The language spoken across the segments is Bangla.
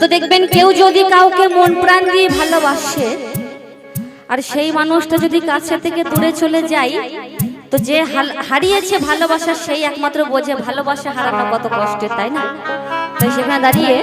তো দেখবেন কেউ যদি কাউকে মন প্রাণ দিয়ে ভালোবাসে, আর সেই মানুষটা যদি কাছে থেকে দূরে চলে যায়, তো যে হারিয়েছে ভালোবাসা সেই একমাত্র বোঝে ভালোবাসা হারানো কত কষ্টের, তাই না? তাই সেখানে দাঁড়িয়ে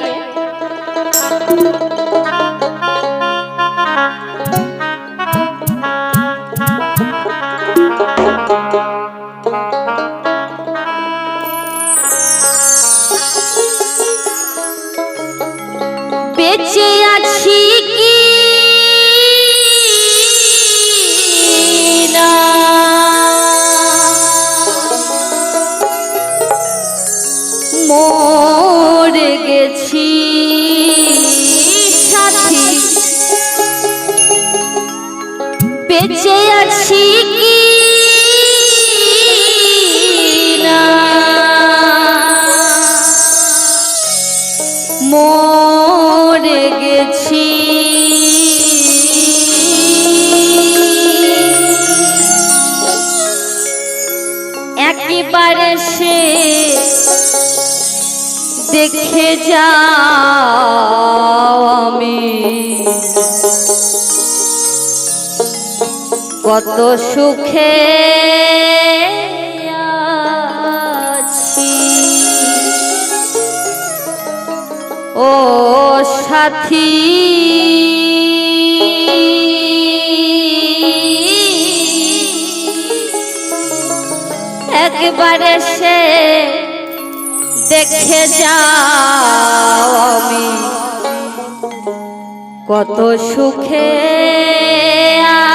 আমি। কত সুখে আছি। ও সাথী। একবারে সে দেখে যাও। কত সুখে আছি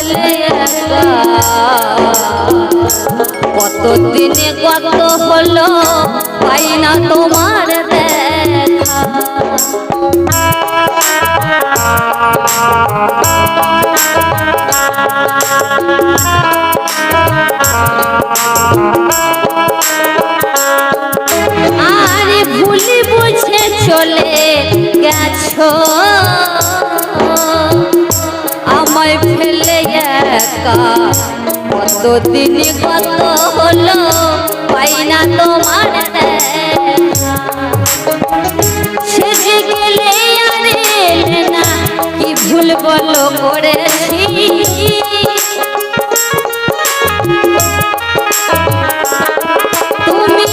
একা। কত দিনে কত হলো পাই না তোমার দেখা। আরে ভুলি বুঝে চলে গেছো। কতদিন কত হলো, পাই না তোমার সেজে গেলে না, কি ভুল বলো করেছি? তুমি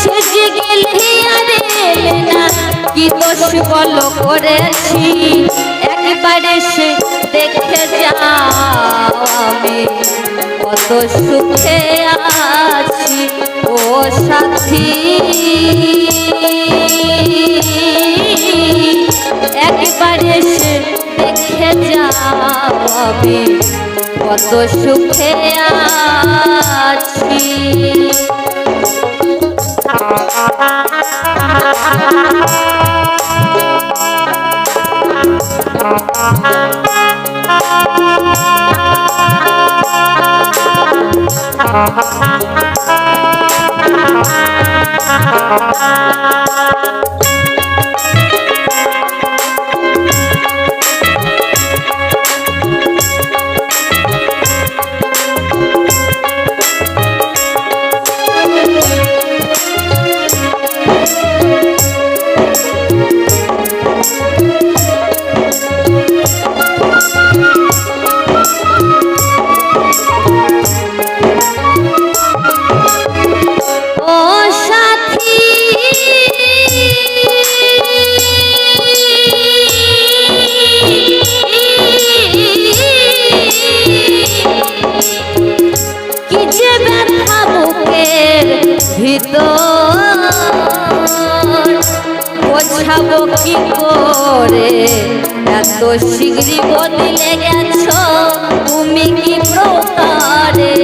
সেজে গেলে আর কি দোষ বলো করেছি? একবারে সে দেখে যাও আমি কত সুখে আছি ও সাথী। একবারে সে দেখে যাও আমি কত সুখে আছি। ও করে। এত শীঘ্রই বদলে গেছ তুমি কি প্রকারে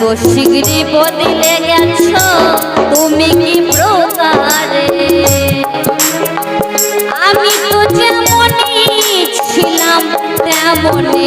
এত শীঘ্রই বদলে গেছ তুমি কি প্রকারে? আমি তো যেমনই ছিলাম তেমনই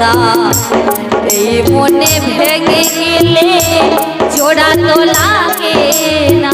না। এই মনে ভেঙে গেলে জোড়া তো লাগে না।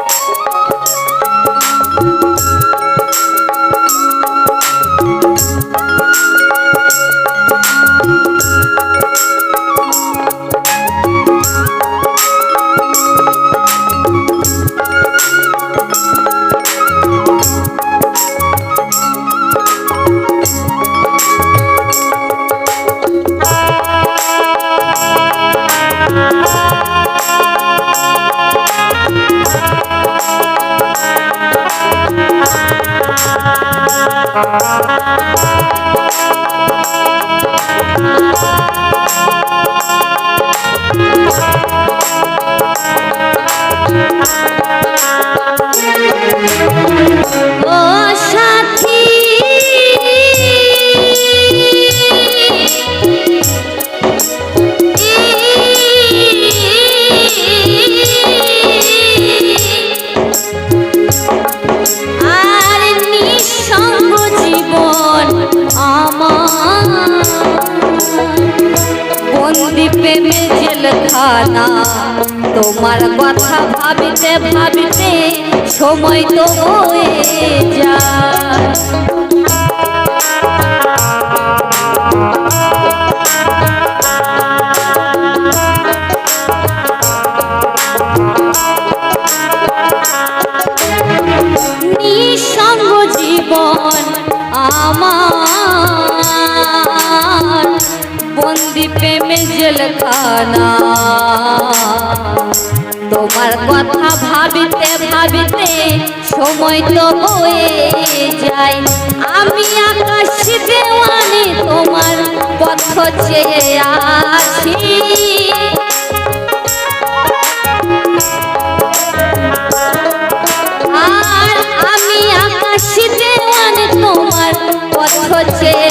ও সাথী আর নিঃসঙ্গ জীবন তোমার কথা ভাবিতে ভাবিতে সময় তো হয়ে জীবন আমার প্রেমে জেলখানা তোমার কথা ভাবিতে ভাবিতে সময় তো হয়ে যায়। আমি আকাশ দেওয়ানে তোমার পথ চেয়ে আছি। আর আমি আকাশে দেওয়ান তোমার পথ চেয়ে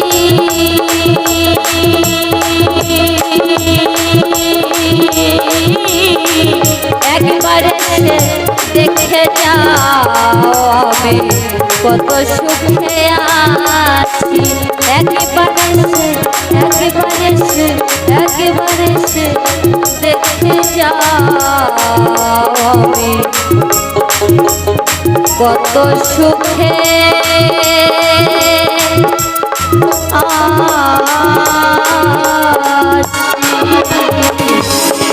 একবারে দেখে আমি কত সুখে আছি। একবারে সে একবারে দেখে যাও কত সুখে আছি।